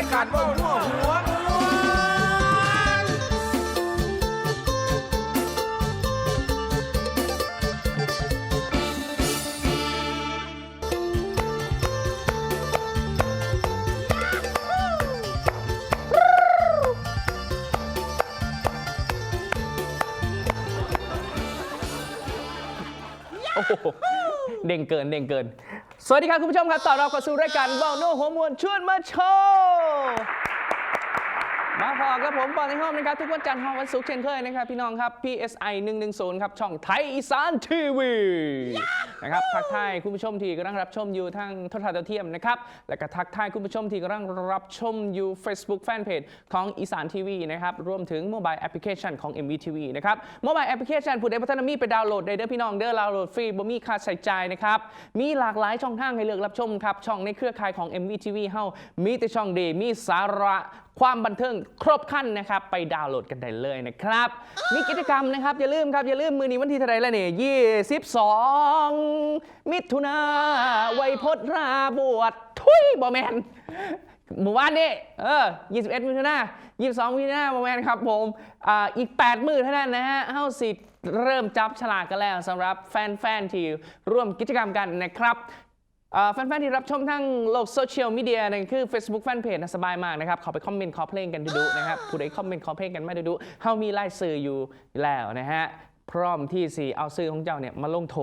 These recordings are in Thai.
ายการเบ้าหัวหัวโอ้โหเด้งเกินเด้งเกิน สวัสดีครับคุณผู้ชมครับต่อเราเข้าสู่รายการเบาโน่หัวมวลชวนมาโชว์มาพอกับผมปอลในห้องนะครับ ทุกวันจันทร์ห้องวันศุกร์เช่นเคยนะครับ พี่น้องครับ PSI 110 ครับ ช่องไทยอีสานทีวี นะครับทักทายคุณผู้ชมที่กำลังรับชมอยู่ทางโทรทัศน์ดาวเทียมนะครับและก็ทักทายคุณผู้ชมที่กำลังรับชมอยู่ Facebook Fanpage ของอีสานทีวีนะครับรวมถึงโมบายแอปพลิเคชันของ MVTV นะครับโมบายแอปพลิเคชันผู้ใดพัฒนามีไปดาวน์โหลดได้เด้อพี่น้องเด้อดาวน์โหลดฟรีบ่มีค่าใช้จ่ายนะครับมีหลากหลายช่องทางให้เลือกรับชมครับช่องในเครือข่ายของ MVTV เฮามีแต่ช่องดีมีสาระ ความบันเทิงครบครันนะครับ ไปดาวน์โหลดกันได้เลยนะครับ มีกิจกรรมนะครับ อย่าลืมครับ อย่าลืมมือนี้วันที่เท่าไรแล้วเนี่ย22มิถุนาไวยพจราบวชทุยบอแมนหมู่บ้านนี่เออ 21 มิถุนา22 มิถุนาประมาณครับผมออีก 8 มือเท่านั้นนะฮะเฮาสิ เริ่มจับฉลากกันแล้วสำหรับแฟน ๆ ที่ร่วมกิจกรรมกันนะครับ แฟนๆที่รับชมทั้งโลกโซเชียลมีเดียนั่นคือ Facebook Fanpage นะสบายมากนะครับเขาไปคอมเมนต์ขอเพลงกันดูๆนะครับผู้ใดคอมเมนต์ขอเพลงกันมาดูๆเฮามีไล่สื่ออยู่แล้วนะฮะ พร้อมที่สิเอาซื้อของเจ้าเนี่ยมาลงโถ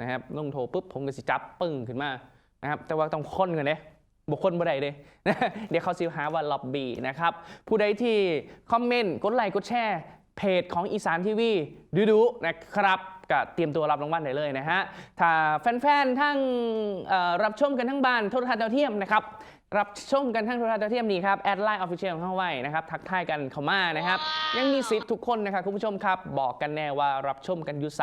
นะครับ ลงโถปุ๊บผมก็สิจับปึ้งขึ้นมานะครับ แต่ว่าต้องค้นกันเนี่ยบุคคลบ่ได้เลยเดี๋ยวเขาสิหาว่าล็อบบี้นะครับ ผู้ใดที่คอมเมนต์กดไลค์กดแชร์ เพจของอีสานทีวีดูดูๆนะครับก็เตรียมตัวรับรางวัลได้เลยนะฮะ ถ้าแฟนๆ ทั้งเอ่อรับชมกันทั้งบ้านโทรทัศน์ดาวเทียมนะครับ รับชมกันทั้งโทรทัศน์ดาวเทียมนี้ครับแอดไลน์ออฟฟิเชียลเข้าไว้นะครับ ทักทายกันเข้ามานะครับ ยังมีสิทธิ์ทุกคนนะครับคุณผู้ชมครับ บอกกันแน่ว่ารับชมกันอยู่ไส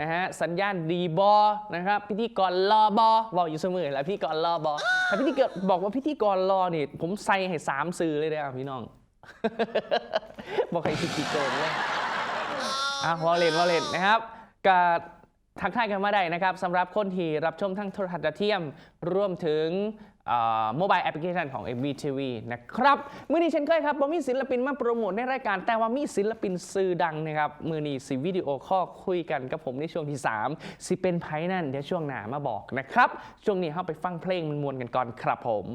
นะฮะ สัญญาณดีบอนะครับ พิธีกรรอบอบอกอยู่เสมอแหล้วพิธีกรรอบอถ้าพิธีกรบอกว่าพิธีกรรอนี่ผมใส่ให้สามสื่อเลยนะครับพี่น้อง บอกให้พิธีกรเลยอะวอลเลนวอลเลนนะครับก็ทักทายกันมาได้นะครับสำหรับคนที่รับชมทั้งโทรทัศน์ดาวเทียมรวมถึงโมบายแอปพลิเคชันของ MVTV นะครับมือนี้เช่นเคยครับผมมีศิลปินมาโปรโมทในรายการ แต่ว่ามีศิลปินสื่อดังนะครับ มือนี้สิวิดีโอข้อลคุยกันกับผมในช่วงที่ 3 สิเป็นไพนั่นเดี๋ยวช่วงหน้ามาบอกนะครับ ช่วงนี้เข้าไปฟังเพลงมันมวนๆกันก่อนครับผม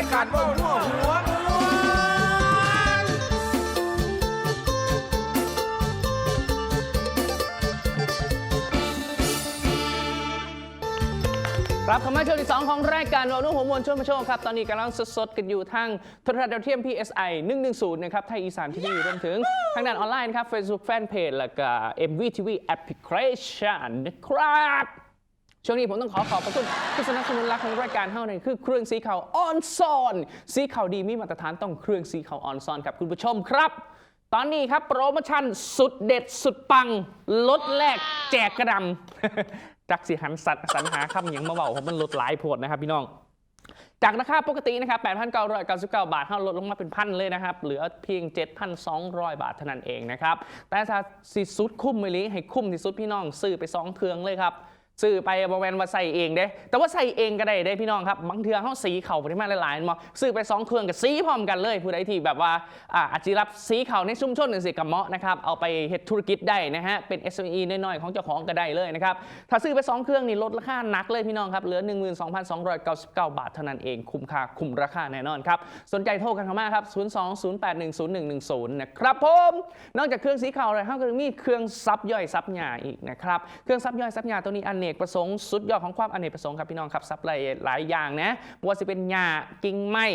ายการเบ้าหัวหัวครับคำว่าช่วงที่ 2 ของรายการวอนุ่หัวมวลช่วนมาโชว์ครับ ตอนนี้กำลังสดๆ กันอยู่ทางโทรทัศน์ดาวเทียม PSI 110 นะครับ ไทยอีสานทีวีรวมถึงทางด้านออนไลน์ครับ Facebook Fanpage แล้วก็ MVTV Application นะครับ ช่วงนี้ผมต้องขอขอบพระคุณผู้สนับสนุนหลักของรายการเท่านั้นคือเครื่องสีขาวออนซอน สีขาวดีมีมาตรฐานต้องเครื่องสีขาวออนซอนครับคุณผู้ชมครับ ตอนนี้ครับโปรโมชั่นสุดเด็ดสุดปังลดแลกแจกกระดำจักสิหันสัตว์สรรหาคำอย่างมาเบาผมมันลดหลายโพดนะครับพี่น้องจากราคาปกตินะครับ 8,999 บาทเท่าลดลงมาเป็นพันเลยนะครับ เหลือเพียง 7,200 บาทเท่านั้นเองนะครับ แต่ถ้าสิสุดคุ้มเลยให้คุ้มที่สุดพี่น้องซื้อไป 2เครื่องเลยครับ ซื้อไปบริเวณว่าใส่เองเด้ แต่ว่าใส่เองก็ได้เด้พี่น้องครับ บางเทือเขาสีเข่าปริมาณหลายๆมาซื้อไป2เครื่องกับสีพร้อมกันเลยผู้ใดที่แบบว่าอ่าจจะรับสีเข่าในชุมชนหนึ่งสิกับเมาะนะครับ เอาไปเฮ็ดธุรกิจได้นะฮะ เป็น SME น้อยๆของเจ้าของก็ได้เลยนะครับ ถ้าซื้อไป 2 เครื่องนี่ลดราคาหนักเลยพี่น้องครับ เหลือ 12,299 บาทเท่านั้นเอง คุ้มค่าคุ้มราคาแน่นอนครับ สนใจโทรกันเข้ามาครับ 020810110 นะครับผม นอกจากเครื่องสีขาวเลยเขาก็มีเครื่องซับย่อยซับหยาอีกนะครับ เครื่องซับย่อยซับหยาตัวนี้อเนกประสงค์สุดยอดของความอเนกประสงค์ครับพี่น้องครับซับหลายหลายอย่างนะบัวาจะเป็นหญ้ากิ่งไม้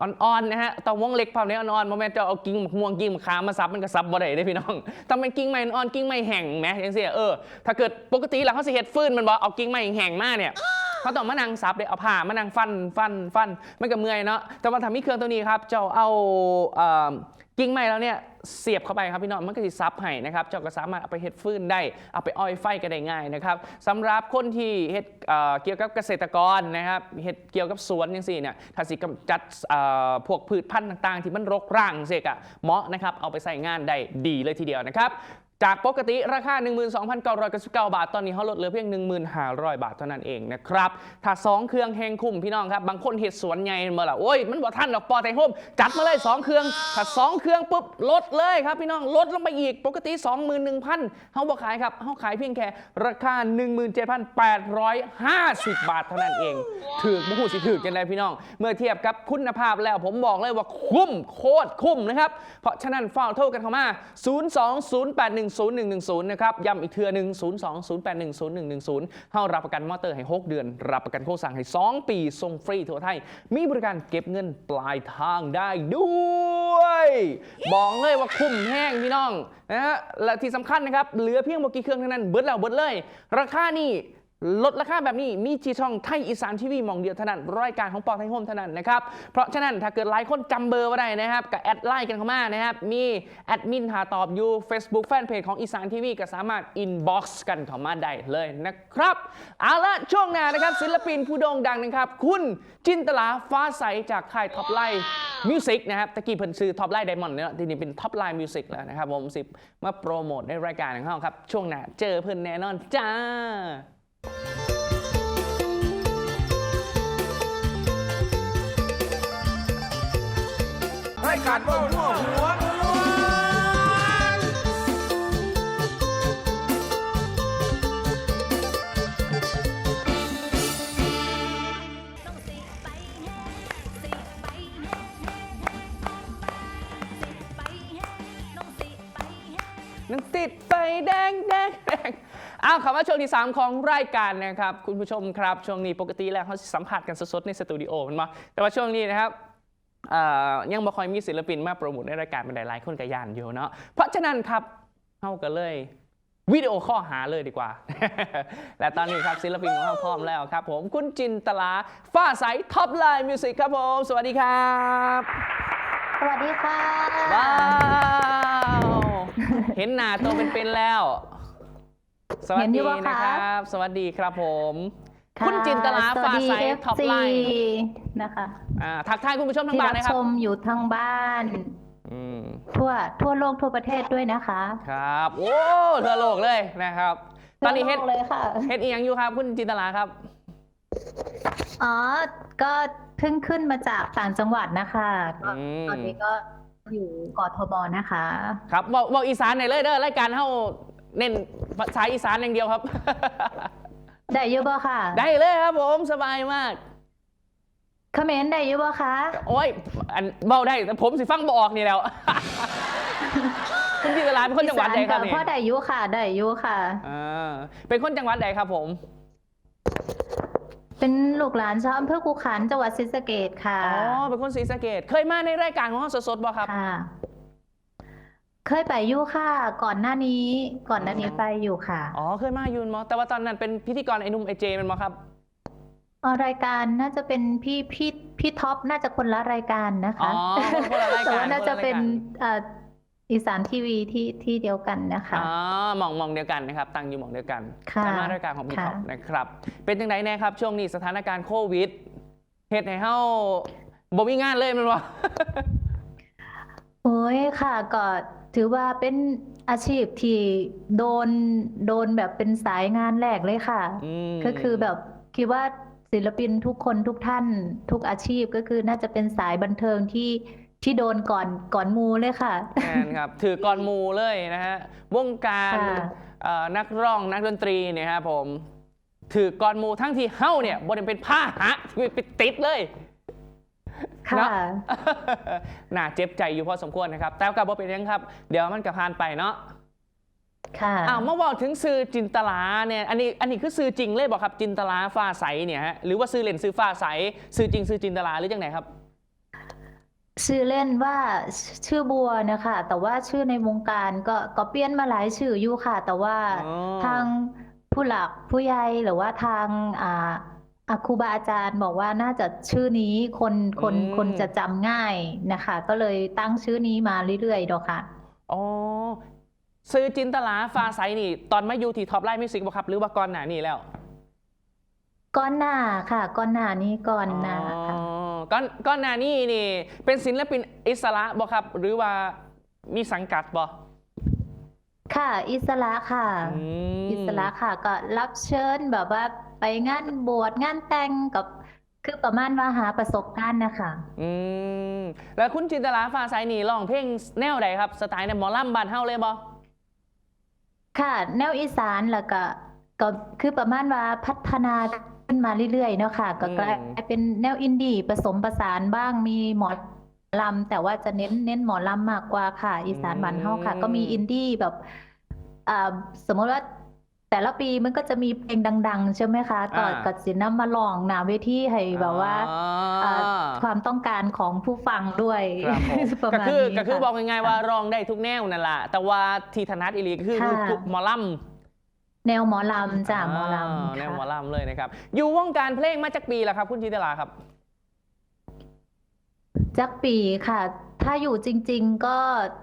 อ่อนๆนะฮะตาวงเล็กเผาเนี้อ่อนๆโมเมนต์จะเอากิ่งมะม่วงกิ่งมะขามมาซับมันก็ซับบ่ได้เด้พี่น้องต้องเป็นกิ่งไม้อ่อนกิ่งไม้แห้งไหมอย่างเสียเออถ้าเกิดปกติแล้วเขาเสิเฮ็ดฟืนมันบอกเอากิ่งไม้แห้งมากเนี่ยเขาต้องมานั่งซับเลยเอาผ้ามานั่งฟันฟันฟันมันก็เมื่อยเนาะแต่ว่าทำมีเครื่องตัวนี้ครับเจ้าเอาเอ่อ กิ่งไม้แล้วเนี่ยเสียบเข้าไปครับพี่น้องมันก็จะซับให้นะครับเจ้าก็สามารถเอาไปเฮ็ดฟืนได้เอาไปอ้อยไฟก็ได้ง่ายนะครับสำหรับคนที่เฮ็ดเเกี่ยวกับเกษตรกรนะครับเฮ็ดเกี่ยวกับสวนอย่างสี่เนี่ยถ้าสิกำจัดพวกพืชพันธุ์ต่าง ๆ ที่มันรกร่างเสกอะเหมาะนะครับเอาไปใส่งานได้ดีเลยทีเดียวนะครับ จากปกติราคา 12,999 บาท ตอนนี้เขาลดเหลือเพียง 1,500 บาทเท่านั้นเองนะครับ ถ้า 2 เครื่องแหงคุ้มพี่น้องครับ บางคนเห็ดสวนใหญ่เมื่อละโอ้ย มันบ่ทันดอกปอไทยโฮมจัดมาเลย 2 เครื่อง ถ้า 2 เครื่องปุ๊บ ลดเลยครับพี่น้อง ลดลงไปอีก ปกติ 21,000เขาบอกขายครับเขาขายเพียงแค่ราคา 17,850 บาทเท่านั้นเอง ถือบุหูสิถือกันเลยพี่น้อง เมื่อเทียบกับคุณภาพแล้วผมบอกเลยว่าคุ้มโคตรคุ้มนะครับ เพราะฉะนั้นฟ้าโทรกันเข้ามา0110นะครับ ย้ำอีกเทือหนึ่ง020810110เข้ารับประกันมอเตอร์ให้ 6 เดือน รับประกันโครงสร้างให้ 2 ปีส่งฟรีทั่วไทย มีบริการเก็บเงินปลายทางได้ด้วย บอกเลยว่าคุ้มแห้งพี่น้องนะฮะและที่สำคัญนะครับ เหลือเพียงบกี่เครื่องเท่านั้น เบิดแล้วเบิดเลย ราคานี่ ลดราคาแบบนี้มีจีช่องไทยอีสานทีวีมองเดียวเท่านั้นรายการของปอไทยโฮมเท่านั้นนะครับ เพราะฉะนั้นถ้าเกิดหลายคนจำเบอร์ไว้ได้นะครับก็แอดไลน์กันเข้ามานะครับ มีแอดมินหาตอบอยู่ Facebook Fanpage ของอีสานทีวีก็สามารถอินบ็อกซ์กันเข้ามาได้เลยนะครับ เอาละช่วงหน้านะครับ ศิลปินผู้โด่งดังนะครับ คุณจินตลาฟ้าใสจากค่ายท็อปไลน์มิวสิกนะครับตะกี้เพิ่นซื้อท็อปไลน์ไดมอนด์เนี่ยทีนี้เป็นท็อปไลน์มิวสิกแล้วนะครับผมสิบมาโปรโมทในรายการของเขาครับช่วงหน้าเจอเพิ่นแน่นอนจ้า รายการบ่หัวหัวนต้องสิไปแห่สิไปแห่แห่แห่สิไปแห่ต้องสิไปแห่นังติดไฟแดงแดงแดงอ้าวคำว่าช่วงที่ 3 ของรายการนะครับ คุณผู้ชมครับ ช่วงนี้ปกติแล้วเขาสัมผัสกันสดๆในสตูดิโอมันมาแต่ว่าช่วงนี้นะครับเอ่อ ยังบ่ค่อยมีศิลปินมาโปรโมทในรายการเป็นหลายๆคนกับยานอยู่เนาะเพราะฉะนั้นครับเข้ากันเลยวิดีโอข้อหาเลยดีกว่า และตอนนี้ครับศิลปินของเราพร้อมแล้วครับ ผมคุณจินตลาฟ้าใสท็อปไลน์มิวสิกครับผม สวัสดีครับ สวัสดีค่ะว้าวเห็นหน้าตัวเป็นๆแล้ว สวัสเห็นอดียู่ปะคะนะครับ สวัสดีครับผมะคุณจินตลาฟ้าใสสวัสดีท็อป FC ไลน์ นะคะอ่าทักทายคุณผู้ชมทั้งที่บ้านรับนะครัชบมอยู่ทางบ้าน อืมทั่วทั่วโลกทั่วประเทศด้วยนะคะครับ โอ้ทั่วโลกเลยนะครับ ตอนนี้เฮ็ดทั่วโลกเลยค่ะ เฮ็ดอีหยังอยู่ครับ คุณจินตลาครับ อ๋อ ก็เพิ่งขึ้นมาจากต่างจังหวัดนะคะก็อืม ตอนนี้ก็อยู่กทบนะคะ ครับบอกบอกอีสานหน่อยเลยเด้อรายการเฮาเน้นภาษาอีสานอย่างเดียวครับ ได้อยุบ่ค่ะได้เลยครับผมสบายมากคอมเขมนต์ได้อยุบ่คะโอ้ยอันเบาได้แต่ผมสิฟังบออกนี่แล้วคุณจินตลาเป็นคนจังหวัดใดครับอีนี่สานก็พ่อได้อยุค่ะได้อยุค่ะอ่าเป็นคนจังหวัดใดครับผม เป็นลูกหลานชาวอำเภอคูขันจังหวัดศรีสะเกษค่ะอ๋อเป็นคนศรีสะเกดเคยมาในรายการของเราสดๆบ่ครับค่ะ เคยไปอยู่ค่ะ ก่อนหน้านี้ ก่อนหน้านี้ไปอยู่ค่ะอ๋อเคยมาอยูนมอแต่ว่าตอนนั้นเป็นพิธีกรไอ้หนุ่มไอเจมันมอครับ อ๋อรายการน่าจะเป็นพี่พี่พี่ท็อปน่าจะคนละรายการนะอ๋อคะ คนละรายการแต่ว่าน่าจะเป็นคนละรายการเอ่ออีสานทีวีที่ที่เดียวกันนะคะ อ๋อมองมองเดียวกันนะครับ ตั้งอยู่มองเดียวกันค่ะสามารถรายการของพี่ค่ะท็อปนะครับ เป็นจังไดแน่ครับ ช่วงนี้สถานการณ์โควิดเฮ็ดให้เฮาบ่มีงานเลยแมันบ่โอ้ยค่ะก็ ถือว่าเป็นอาชีพที่โดนโดนแบบเป็นสายงานแรกเลยค่ะมก็คือแบบคิดว่าศิลปินทุกคนทุกท่านทุกอาชีพก็คือน่าจะเป็นสายบันเทิงที่ที่โดนก่อนก่อนหมูเลยค่ะ แม่นครับ ถือกรมูเลยนะฮะ วงการค่ะ เอ่อนักร้องนักดนตรีเนี่ยครับผม ถือกรมูทั้งที่เฮ้าเนี่ยบนเป็นผ้าหะที่ไปติดเลย ค่ะ เนาะ น่าเจ็บใจอยู่พอสมควรนะครับ แต่กับว่าเป็นยังครับ เดี๋ยวมันกับพานไปเนาะ ค่ะ อ้าวเมื่อบอกถึงซื้อจินตลาเนี่ย อันนี้ อันนี้คือซื้อจริงเลยบอกครับ จินตลาฟ้าใสเนี่ยฮะ หรือว่าซื้อเล่นซื้อฟ้าใส ซื้อจริงซื้อจินตลาหรือจังไหนครับ ชื่อเล่นว่าชื่อบัวนะคะ แต่ว่าชื่อในวงการก็ก็เปลี่ยนมาหลายชื่ออยู่ค่ะ แต่ว่าอ๋อ ทางผู้หลักผู้ใหญ่หรือว่าทางอ่า อาครูบาอาจารย์บอกว่าน่าจะชื่อนี้คนคนอืม คนจะจำง่ายนะคะ ก็เลยตั้งชื่อนี้มาเรื่อยๆดอกค่ะ อ๋อซื้อจินตลาฟ้าใสนี่ ตอนมาอยู่ที่ท็อปไลน์มิวสิกบ่ครับ หรือว่าก่อนหน้านี้แล้วก้อนหน้าค่ะ ก้อนหน้านี้ก้อนหน้าค่ะ อ๋อก้อนก้อนหน้านี้นี่ เป็นศิลปินอิสระบ่ครับ หรือว่ามีสังกัดบ่ ค่ะ อิสระค่ะ อืมอิสระค่ะ ก็รับเชิญแบบว่าไปงานบวชงานแต่งกับ คือประมาณว่าหาประสบการณ์นะคะ อืม แล้วคุณจินตลาฟ้าใสนี่ร้องเพลงแนวใดครับ สไตล์ในหมอลำบ้านเฮาเลยบ่ค่ะ แนวอีสานแล้วก็ก็คือประมาณว่าพัฒนาขึ้นมาเรื่อยๆเนาะค่ะก็กลายเป็นแนวอินดี้ผสมผสานบ้างมีหมอ ลำแต่ว่าจะเน้นเน้นหมอลำมากกว่าค่ะ อีสานบ้านเฮาค่ะ ก็มีอินดี้แบบอ่าสมมติว่าแต่ละปีมันก็จะมีเพลงดัง ๆ ใช่ไหมคะก็ก็สินำมาลองหนาเวทีให้แบบว่าอ่อ่าความต้องการของผู้ฟังด้วยครับผมประก็มาณคือนี้ก็คือค่ะบอกง่ายๆว่าร้องได้ทุกแนวนั่นแหละแต่ว่าที่ถนัดอีหลีก็คือค่ะลูกทุกหมอลำแนวหมอลำจ้ะหมอลาำแนวค่ะหมอลำเลยนะครับ อยู่วงการเพลงมาจากปีแล้วครับ คุณจินตลาครับ จักปีค่ะ ถ้าอยู่จริง ๆ ก็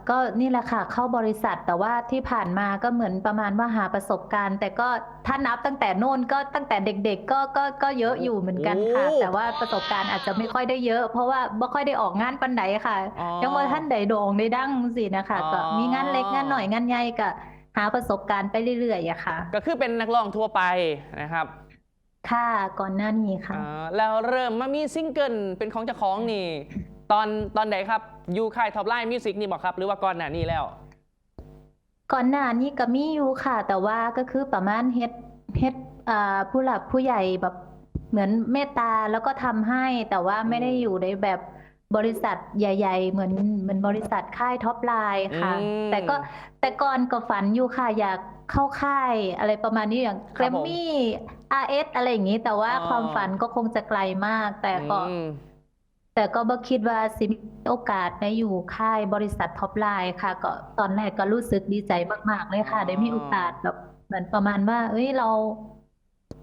ก็นี่แหละค่ะ เข้าบริษัทแต่ว่าที่ผ่านมาก็เหมือนประมาณว่าหาประสบการณ์ แต่ก็ถ้านับตั้งแต่โน่นก็ตั้งแต่เด็ก ๆ ก็ก็ก็เยอะอยู่เหมือนกันค่ะ โอ้แต่ว่าประสบการณ์อาจจะไม่ค่อยได้เยอะ เพราะว่าไม่ค่อยได้ออกงานปันใดค่ะ อ๋อยังว่าท่านใดโด่งได้ดังสินะคะ อ๋อ ก็มีงานเล็กงานหน่อยงานใหญ่ก็หาประสบการณ์ไปเรื่อยๆอะค่ะ ก็คือเป็นนักร้องทั่วไปนะครับ ค่ะก่อนหน้านี้ค่ะ อ่าแล้วเริ่มมามีซิงเกิลเป็นของเจ้าของนี่ ตอนตอนไหนครับยูค่ายท็อปไลน์มิวสิกนี่บอกครับ หรือว่าก่อนหน้านี้แล้ว ก่อนหน้านี้ก็มีอยู่ค่ะ แต่ว่าก็คือประมาณเฮ็ดเฮ็ดอ่าผู้หลักผู้ใหญ่แบบเหมือนเมตตาแล้วก็ทำให้ แต่ว่าไม่ได้อยู่ในแบบบริษัทใหญ่ ๆ เหมือนเหมือนบริษัทค่ายท็อปไลน์ค่ะ อืมแต่ก็แต่ก่อนก็ฝันอยู่ค่ะอยากเข้าค่ายอะไรประมาณนี้อย่างคแกรัรบมผมมี่อาร์เอสอะไรอย่างนี้ แต่ว่าอ๋อ ความฝันก็คงจะไกลมาก แต่ก็ อืม แต่ก็บ่คิดว่าสิมีโอกาสได้อยู่ค่ายบริษัทท็อปไลน์ค่ะ ก็ตอนแรกก็รู้สึกดีใจมาก ๆ เลยค่ะอ๋อได้มีโอกาสแบบเหมือนประมาณว่า เอ้ย เรา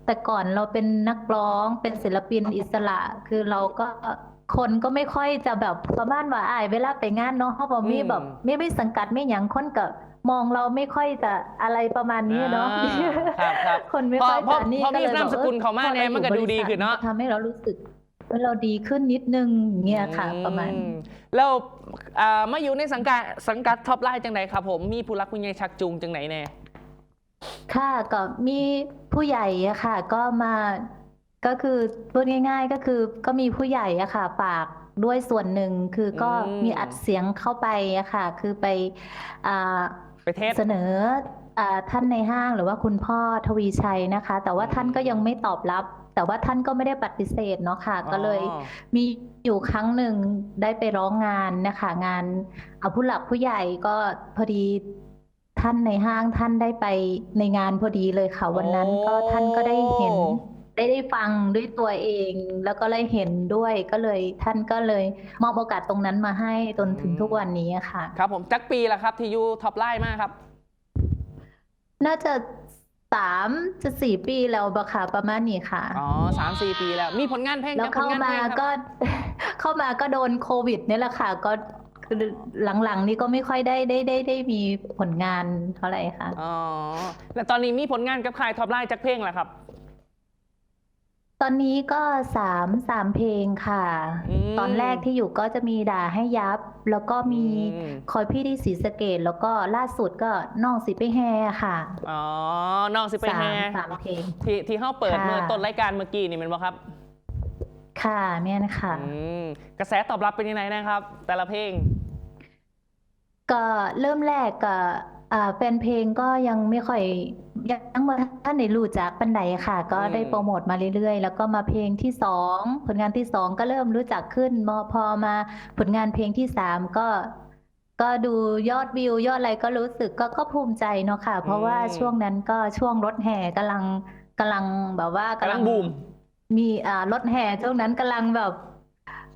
แต่ก่อนเราเป็นนักร้องเป็นศิลปินอิสระ คือเราก็คนก็ไม่ค่อยจะแบบประมาณว่าอ้ายเวลาไปงานเนาะเขาบอกมีแบบไม่ไม่สังกัดไม่หยังคนก็ มองเราไม่ค่อยจะอะไรประมาณนี้เนาะอ่าครับครับคนไม่พอค่อยพอจะนี่พอก็มีเลยนามบอกสกุลออเขามาพอเนี่ยรมันก็อยู่ดูดีบริษัทขึ้นเนาะทำให้เรารู้สึกว่าเราดีขึ้นนิดนึงอย่างเงี้ยค่ะประมาณอืแล้วอ่ามาอยู่ในสังกัดสังกัดท็อปไลน์จังไหนครับผมมีผู้รักผู้ใหญ่ชักจูงจังไหนแน่ค่ะก็มีผู้ใหญ่อะค่ะ ก็มาก็คือพูดง่าย ๆ ก็คือก็มีผู้ใหญ่อะค่ะฝากด้วยส่วนหนึ่งคือก็อืมมีอัดเสียงเข้าไปอะค่ะ คือไปอ่า ไปเทสเสนออ่าท่านในห้างหรือว่าคุณพ่อทวีชัยนะคะ แต่ว่าท่านก็ยังไม่ตอบรับ แต่ว่าท่านก็ไม่ได้ปฏิเสธเนาะค่ะ ก็เลยอ๋อมีอยู่ครั้งหนึ่งได้ไปร้องงานนะคะงานเอาผู้หลักผู้ใหญ่ก็พอดีท่านในห้างท่านได้ไปในงานพอดีเลยค่ะ วันนั้นก็ท่านก็ได้เห็น ได้ได้ฟังด้วยตัวเอง แล้วก็ได้เห็นด้วยก็เลยท่านก็เลยมอบโอกาสตรงนั้นมาให้จนถึงทุกวันนี้ค่ะ ครับผมจักปีแล้วครับที่ยูท็อปไลน์มากครับ น่าจะสามจะสี่ปีแล้วบะค่ะประมาณนี้ค่ะ อ๋อสามสี่ปีแล้ว มีผลงานเพลงแล้วจักผเข้าลงานมาเพลงครับก็เข้ามาก็โดนโควิดเนี่ยแหละค่ะ ก็คือหลังๆ นี้ก็ไม่ค่อยได้ได้ได้ได้มีผลงานเท่าไหร่ค่ะ อ๋อ แล้วตอนนี้มีผลงานกับค่ายท็อปไลน์จักเพลงแล้วครับ ตอนนี้ก็สาม สามเพลงค่ะ อืมตอนแรกที่อยู่ก็จะมีด่าให้ยับ แล้วก็มีอืมคอยพี่ที่ศรีสะเกดแล้วก็ล่าสุดก็น้องสิไปแฮค่ะ อ๋อ น้องสิไปสาแฮมสามเพลง ที่ที่เขาเปิดค่ะ เมื่อต้นรายการเมื่อกี้นี่เป็นบ่ครับ ค่ะแม่นค่ะ อืม กระแสตอบรับเป็นยังไงนะครับ แต่ละเพลง ก็เริ่มแรกก็ อ่าแฟนเพลงก็ยังไม่ค่อยยังมาท่านในรู้จักปันใดค่ะ ก็ได้อืมโปรโมทมาเรื่อยๆ แล้วก็มาเพลงที่สองผลงานที่สองก็เริ่มรู้จักขึ้นมพอมาผลงานเพลงที่สามก็ ก็ดูยอดวิวยอดอะไรก็รู้สึกก็ก็ภูมิใจเนาะค่ะ เพราะว่าช่วงนั้นก็ช่วงรถแห่กำลังกำลังแบบว่ากำลังบูม มีอ่ารถแห่ช่วงนั้นกำลังแบบ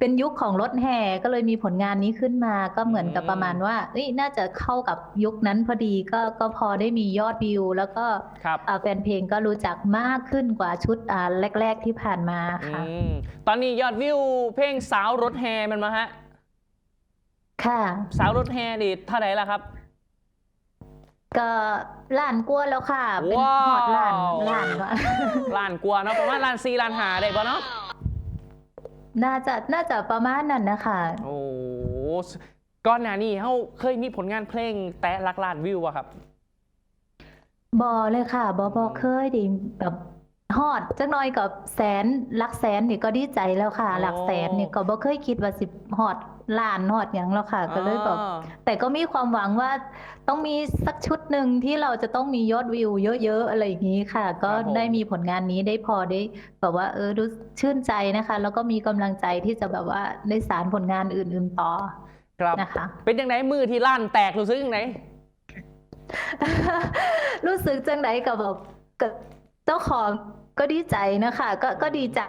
เป็นยุคของรถแห่ก็เลยมีผลงานนี้ขึ้นมาก็เหมือนกับอืมประมาณว่าเอ้ยน่าจะเข้ากับยุคนั้นพอดีก็ก็พอได้มียอดวิว แล้วก็ครับอ่าแฟนเพลงก็รู้จักมากขึ้นกว่าชุดอ่าแรก ๆที่ผ่านมาค่ะอืมตอนนี้ยอดวิวเพลงสาวรถแฮมันมาฮะค่ะ สาวรถแฮดิเท่าไหร่ละครับก็ล้านกว่าแล้วค่ะ เป็นว้าวหอดล้านล้านก็ล้านกว่าเนาะประมาณล้านสี่ล้านหาได้ปะเนาะ น่าจะน่าจะประมาณนั้นนะคะโอ้ก่อนหน้านี้เขาเคยมีผลงานเพลงแตะหลักล้านวิวอะครับบอเลยค่ะบอบอเคยไดิแบบ ฮอดจักหน่อยกับแสนหลักแสนนี่ก็ดีใจแล้วค่ะ หลักแสนนี่ก็บ่เคยคิดว่าสิฮอดล้านฮอดหยังแล้วค่ะ ก็เลยแบบอ๋อแต่ก็มีความหวังว่าต้องมีสักชุดหนึ่งที่เราจะต้องมียอดวิวเยอะๆอะไรอย่างนี้ค่ะ ก็ครับผม ได้มีผลงานนี้ได้พอได้แบบว่า เออรู้ชื่นใจนะคะ แล้วก็มีกำลังใจที่จะแบบว่าได้สารผลงานอื่นๆต่อครับ นะคะ เป็นยังไงมือที่ลั่นแตกรู้สึกยังไง รู้สึกจังไดกับแบบกับเจ้าของ ก็ดีใจนะคะ ก็ก็ดีใจ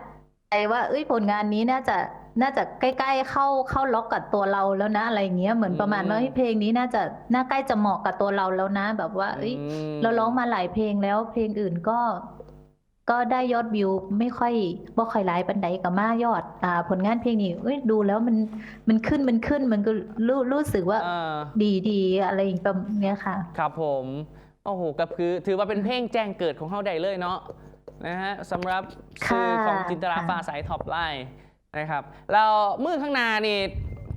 ว่า เอ้ยผลงานนี้น่าจะน่าจะใกล้ๆเข้าเข้าล็อกกับตัวเราแล้วนะอะไรเงี้ยเหมือนประมาณว่าอืมเฮ้ยเพลงนี้น่าจะน่าใกล้จะเหมาะกับตัวเราแล้วนะ แบบว่า เอ้ยมเราร้องมาหลายเพลงแล้วเพลงอื่นก็ ก็ได้ยอดวิวไม่ค่อยบ่ค่อยหลายปันใดกับมายอด อ่า ผลงานเพลงนี้เอ้ยดูแล้วมันมันขึ้นมันขึ้นมันก็รู้รู้สึกว่าเออดีดีอะไรอย่างแบบเนี้ยค่ะ ครับผม โอ้โหก็คือถือว่าเป็นเพลงแจ้งเกิดของเฮาได้เลยเนาะ นะฮะสำหรับชื่อของค่ะจินตราค่ะฟ้าสายท็อปไลน์นะครับแล้วมือข้างหน้านี่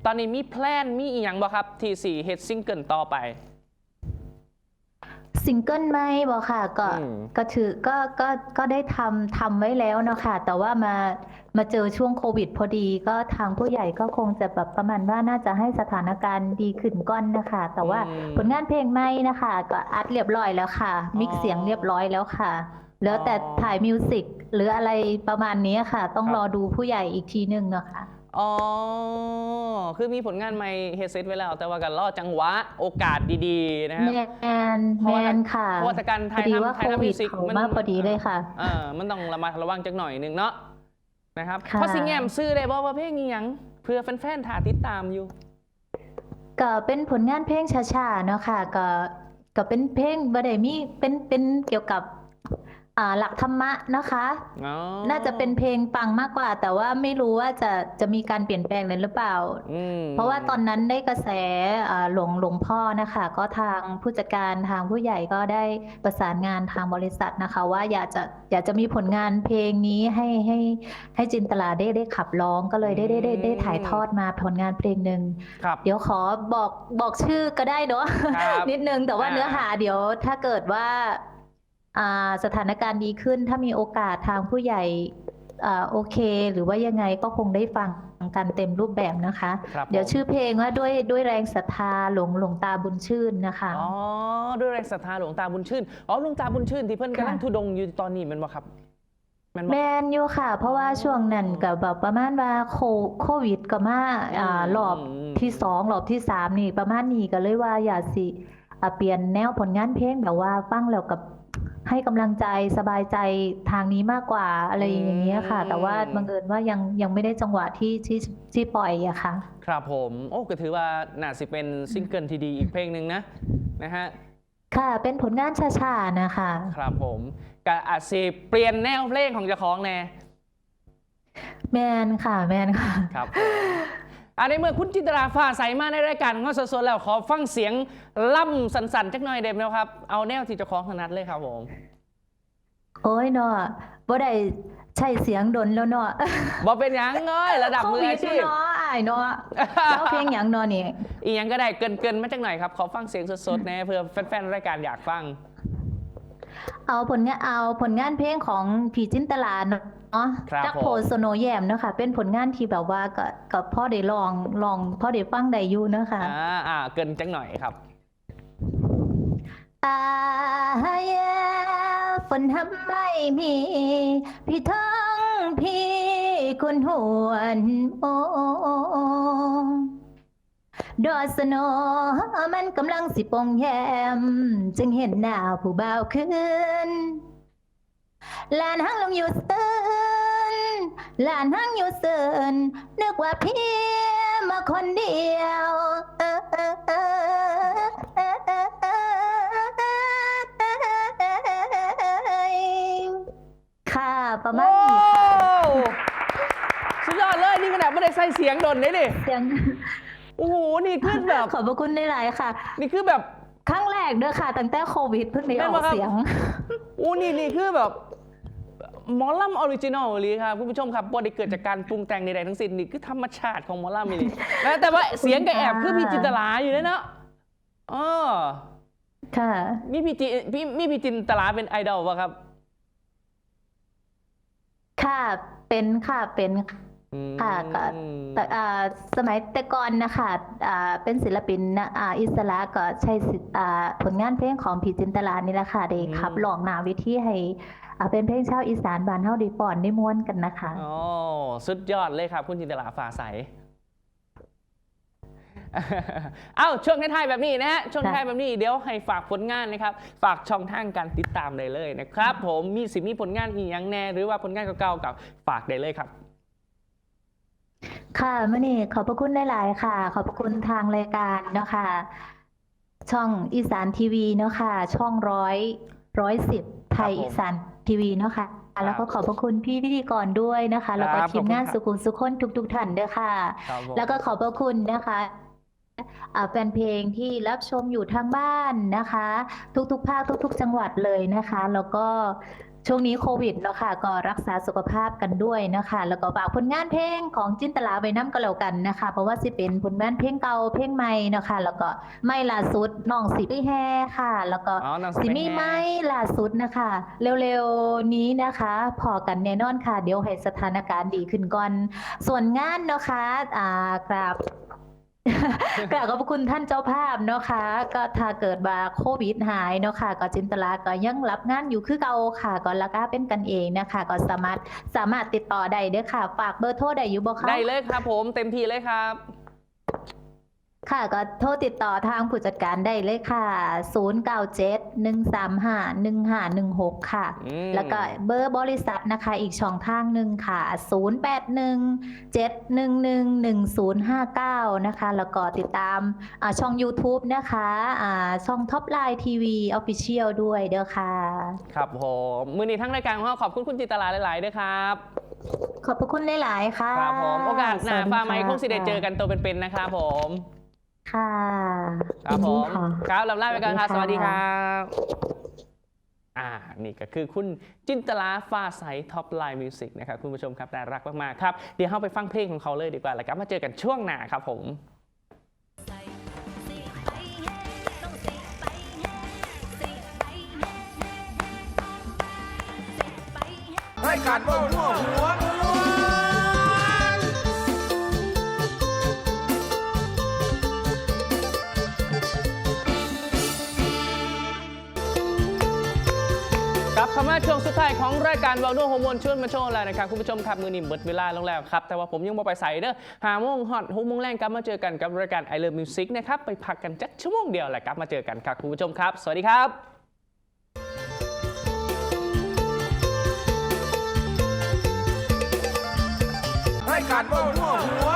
ตอนนี้มีแพลนมีอีหยังบ่ครับ ที่สี่เฮดซิงเกิลต่อไปซิงเกิลไหมบอกค่ะก็อืมก็ถือก็ก็ก็ได้ทำทำไว้แล้วเนาะค่ะ แต่ว่ามามาเจอช่วงโควิด พอดีก็ทางผู้ใหญ่ก็คงจะแบบประมาณว่าน่าจะให้สถานการณ์ดีขึ้นก่อนนะคะ แต่ว่าอืมผลงานเพลงไหมนะคะ ก็อัดเรียบร้อยแล้วค่ะ มิกซ์เสียงเรียบร้อยแล้วค่ะ เหลือแต่อ๋อถ่ายมิวสิกหรืออะไรประมาณนี้ค่ะ ต้องครับรอดูผู้ใหญ่อีกทีหนึ่งเนาะค่ะอ๋อ คือมีผลงานใหม่เฮดเซตไว้แล้ว แต่ว่ากันรอจังหวะโอกาสดีๆ นะคแมรับนเพแมราะว่านค่ะเพราะว่าแต่การพถ่าอยดีว่าทำถ่ายโคทำวิมิดวสิกเขามาพอดีเลยค่ะเออมันต้องระมัดระวังจักหน่อยหนึงเนาะนะครับค่ะเพราะสิแงมซื้อได้บ่ว่าเพลงนี้หยังเพื่อแฟนๆถ่าติดตามอยู่ ก็เป็นผลงานเพลงช้าๆเนาะค่ะ ก็ก็เป็นเพลงบ่ได้มีเป็นเป็นเกี่ยวกับ อ่าหลักธรรมะนะคะ อ๋อน่าจะเป็นเพลงปังมากกว่า แต่ว่าไม่รู้ว่าจะจะมีการเปลี่ยนแปลงเลยหรือเปล่า อืมเพราะว่าตอนนั้นได้กระแสอ่าหลวงหลวงพ่อนะคะ ก็ทางผู้จัดการทางผู้ใหญ่ก็ได้ประสานงานทางบริษัทนะคะ ว่าอยากจะอยากจะมีผลงานเพลงนี้ให้ให้ให้จินตลาได้ได้ขับร้องก็เลยได้ได้ได้ได้ถ่ายทอดมาผลงานเพลงหนึ่งครับ เดี๋ยวขอบอกบอกชื่อก็ได้เนาะ ครับนิดนึงแต่ว่าอ่า เนื้อหาเดี๋ยวถ้าเกิดว่าอ่า สถานการณ์ดีขึ้น ถ้ามีโอกาสทางผู้ใหญ่อ่าโอเค หรือว่ายังไงก็คงได้ฟังกันเต็มรูปแบบนะคะครับเดี๋ยวผมชื่อเพลงว่าด้วยด้วยแรงศรัทธาหลวงหลวงตาบุญชื่นนะคะอ๋อด้วยแรงศรัทธาหลวงตาบุญชื่นอ๋อหลวงตาบุญชื่นที่เพิ่นกำลังค่ะทุดงค์อยู่ตอนนี้แมันบ่ครับแมันบ่แมนอยู่ค่ะ เพราะว่าช่วงนั้นกับแบบประมาณว่าโคโควิดก็มาอ่าอืมรอบอืมที่สองรอบที่สามนี่ประมาณนี้ก็เลยว่าอยากสิอ่าเปลี่ยนแนวผลงานเพลงแบบว่าฟังแล้วกับ ให้กำลังใจสบายใจทางนี้มากกว่าอะไรอย่างเงี้ยค่ะ แต่ว่าบังเอิญว่ายังยังไม่ได้จังหวะที่ที่ที่ปล่อยอะค่ะ ครับผมโอ้ก็ถือว่าน่าสิเป็นซิงเกิลที่ดีอีกเพลงหนึ่งนะนะฮะค่ะเป็นผลงานช้าๆนะคะ ครับผมก็อาจสิเปลี่ยนแนวเพลงของเจ้าของแน่แมนค่ะแมนค่ะครับผมอัน ในเมื่อคุณจินตราฟ้าใสมาในรายการของเราสดๆแล้วขอฟังเสียงล่ำสันๆจักหน่อยเด็มแล้วครับเอาแนวที่เจ้าของถนัดเลยครับผมโอ้ยเนาะบ่ได้ใช้เสียงดนแล้วเนาะบอเป็นหยังเอ้ยระดับมืออาชีพโควิดเนาะอ้ายเนาะแล้วเพลงหยังเนาะนี่อีกยังก็ได้เกินเกินๆมาจักหน่อยครับขอฟังเสียงสดๆแน่เพื่อแฟนๆรายการอยากฟัง เอาผลงานเอาผลงานเพลงของผีจินตลาเนาะ ครับจักผมโพสโนแยมเนาะค่ะ เป็นผลงานที่แบบว่าก็ก็พ่อได้ลองลองพ่อได้ฟังได้อยู่เนาะค่ะ อ่าอ่าเกินจักหน่อยครับอาเยฝนทำไม่มี พี่ทั้งพี่คุณหวนโอดอสโนมันกำลังสิปองแยม จึงเห็นหน้าผู้บ่าวขึ้น ลานห้างลงอยู่เซินลานห้างอยู่เซินนึกว่าพี่มาคนเดียว เออเออเออเออเออเออค่ะประมาณโอ้นี้ค่ะสุดยอดเลยนี่ขนาดไม่ได้ใส่เสียงดนเลยดิเสียงโอ้โหนี่คือแบบขอบพระคุณหลายๆค่ะ นี่คือแบบครั้งแรกเด้อค่ะตั้งแต่โควิดเพิ่งได้อแม่นอบ่กครับเสียงโอ้นี่นี่คือแบบ หมอลำออริจินอลเลยครับคุณผู้ชมครับบได้เกิดจากการปรุงแต่งใดๆทั้งสิ้นนี่คือธรรมชาติของหมอลำนี่นะแต่ว่าเสียงกับแอบคือพี่จินตลาอยู่เลยเนาะเออค่ะ มีพี่จิพี่มีพี่จินตลาเป็นไอดอลป่ะครับ ค่ะเป็นค่ะเป็นอืมค่ะก็แต่อ่าสมัยแต่ก่อนนะคะอ่าเป็นศิลปินนะอ่าอิสระก็ใช้สิอ่าผลงานเพลงของผีจินตลานี่แหละค่ะได้ขับร้องหนาเวิธีให้ อ่าเป็นเพลงชาวอีสานบ้านเฮาได้ป้อนได้ม่วนกันนะคะอ๋อสุดยอดเลยครับ คุณจินตลาฟ้าใสเอ้าช่วงท้ายๆแบบนี้นะฮะช่วงค่ะท้ายแบบนี้เดี๋ยวให้ฝากผลงานนะครับ ฝากช่องทางการติดตามได้เลยนะครับ ผมมีสิมีผลงานอีกอย่างแน่ หรือว่าผลงานเก่าๆกับฝากได้เลยครับค่ะมื่อนี้ขอบพระคุณหลายๆค่ะ ขอบพระคุณทางรายการเนาะค่ะช่องอีสานทีวีเนาะค่ะช่องร้อยร้อยสิบไทยครับผมอีสาน ทีวีเนาะค่ะ แล้วก็ขอบพระคุณพี่พิธีกรด้วยนะคะ แล้วก็ครับทีมงานขอบคุณครับสุขุมสุขคนทุก ๆ ท่านด้วยค่ะครับผมแล้วก็ขอบพระคุณนะคะอ่าแฟนเพลงที่รับชมอยู่ทางบ้านนะคะ ทุกๆ ภาคทุก ๆ จังหวัดเลยนะคะ แล้วก็ ช่วงนี้โควิดเนาะค่ะก็รักษาสุขภาพกันด้วยนะคะ แล้วก็ฝากผลงานเพลงของจินตลาไปน้ำก็แล้วกันนะคะ เพราะว่าสิเป็นผลงานเพลงเก่าเพลงใหม่เนาะค่ะแล้วก็ไม่ล่าสุดน้องสิไปแฮค่ะ แล้วก็อ๋อน้องสิสิไปแฮ มีไหม่ล่าสุดนะคะ เร็วๆนี้นะคะพอกันแน่นอนค่ะ เดี๋ยวให้สถานการณ์ดีขึ้นก่อน ส่วนงานเนาะคะอ่ากราบ กราบขอบคุณท่านเจ้าภาพเนาะคะก็ถ้าเกิดว่าโควิดหายเนาะค่ะ ก็จินตลาก็ยังรับงานอยู่คือเก่าค่ะ ก็ราคาเป็นกันเองนะคะ ก็สามารถสามารถติดต่อได้เด้อค่ะ ฝากเบอร์โทรได้อยู่บ่คะได้เลยครับผมเต็มทีเลยครับ ค่ะก็โทรติดต่อทางผู้จัดการได้เลยค่ะ 0971351516 ค่ะ อืม แล้วก็เบอร์บริษัทนะคะอีกช่องทางหนึ่งค่ะ 0817111059 นะคะ แล้วก็ติดตามอ่าช่อง YouTube นะคะอ่าช่อง Top Line TV Official ด้วยเด้อค่ะ ครับผมมือนี้ทั้งรายการของเราขอบคุณคุณจินตลาหลาย ๆ ด้วยครับ ขอบพระคุณหลาย ๆ ค่ะครับผม โอกาสหน้าสวัสดีฟ้าไมค์คงสิได้ค่ะเจอกันตัวเป็น ๆ นะครับผม ค่ะครับผยินดีมค่ะครับลำลาไปก่อนครับสสวัวัสสดีดีคค่ะรับ อ่า นี่ก็คือคุณจินตลาฟ้าใสท็อปไลน์มิวสิกนะครับคุณผู้ชมครับน่ารักมาก ๆ ครับ เดี๋ยวเราไปฟังเพลงของเขาเลยดีกว่าแล้วกลับมาเจอกันช่วงหน้าครับผมใส่สิไปเฮต้องสิ มวนกลับเข้ามาช่วงสุดท้ายของรายการเบาโน่ฮอร์โมนชวนมาโชว์แล้วนะครับคุณผู้ชมครับมือนี้เบิดเวลาลงแล้วครับ แต่ว่าผมยังบ่ไปใส่เด้อหาโมงฮอตหกโมงแรงกลับมาเจอกันกับรายการ I Love Music นะครับ ไปพักกันจักชั่วโมงเดียวแหละกลับมาเจอกันครับคุณผู้ชมครับ สวัสดีครับรายการเบ้าหัวหัวม